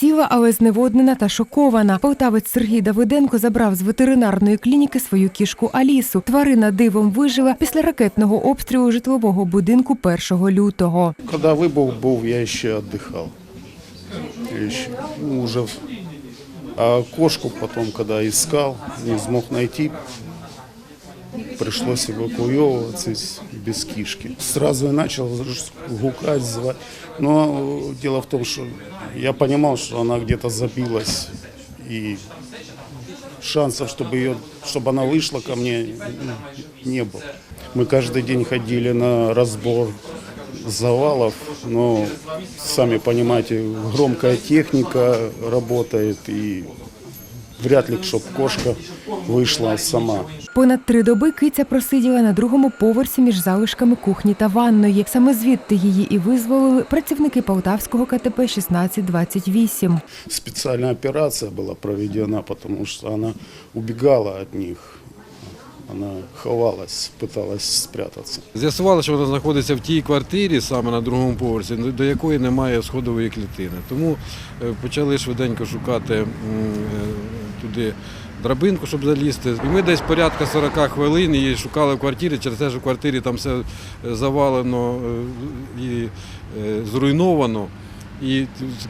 ціла, але зневоднена та шокована. Полтавець Сергій Давиденко забрав з ветеринарної клініки свою кішку Алісу. Тварина дивом вижила після ракетного обстрілу житлового будинку 1 лютого. Когда выбух был, я еще отдыхал. Я еще, ну, уже... в- А кошку потом, когда искал, не смог найти, Пришлось эвакуироваться без кишки. Сразу я начал гукать, звать. Но э, дело в том, что я понимал, что она где-то забилась. И шансов, чтобы, ее, чтобы она вышла ко мне, не было. Мы каждый день ходили на разбор завалов, но, сами понимаете, громкая техника работает, и вряд ли, чтобы кошка вышла сама. Понад три доби киця просиділа на другому поверсі між залишками кухні та ванної. Саме звідти її і визволили працівники Полтавського КТП 1628. Специальная операция была проведена, потому что она убегала от них. Она ховалась, пыталась спрятаться. З'ясували, що вона знаходиться в тій квартирі, саме на другому поверсі, до якої немає сходової клітини. Тому е, почали швиденько шукати м, е, туди драбинку, щоб залізти. І ми десь порядка 40 хвилин її шукали в квартирі, через те, що в квартирі там все е, завалено е, і е, зруйновано. І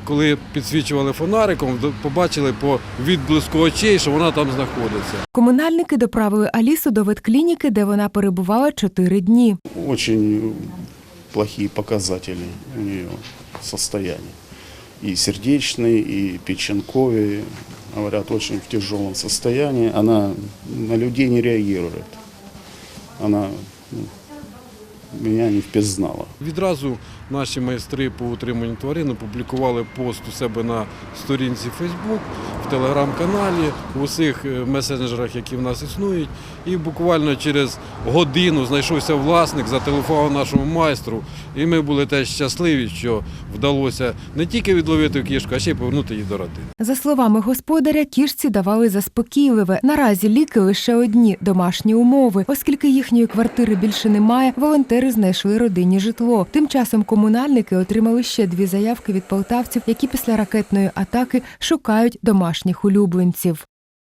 коли підсвічували фонариком, побачили по відблиску очей, що вона там знаходиться. Комунальники доправили Алісу до ветклініки, де вона перебувала чотири дні. Очень плохие показатели у нее состояния. И сердечные, и печенковые. Говорят, очень в тяжелом состоянии. Она на людей не реагирует. Она ну, меня не впізнала. Відразу наші майстри по утриманню тварин опублікували пост у себе на сторінці в телеграм-каналі, в усіх е, месенджерах, які в нас існують. І буквально через годину знайшовся власник, зателефонував нашому майстру. І ми були теж щасливі, що вдалося не тільки відловити кішку, а ще й повернути її до родини. За словами господаря, кішці давали заспокійливе. Наразі ліки лише одні домашні умови. Оскільки їхньої квартири більше немає, волонтери знайшли родині житло. Тим часом комунальники отримали ще дві заявки від полтавців, які після ракетної атаки шукають домашніх улюбленців.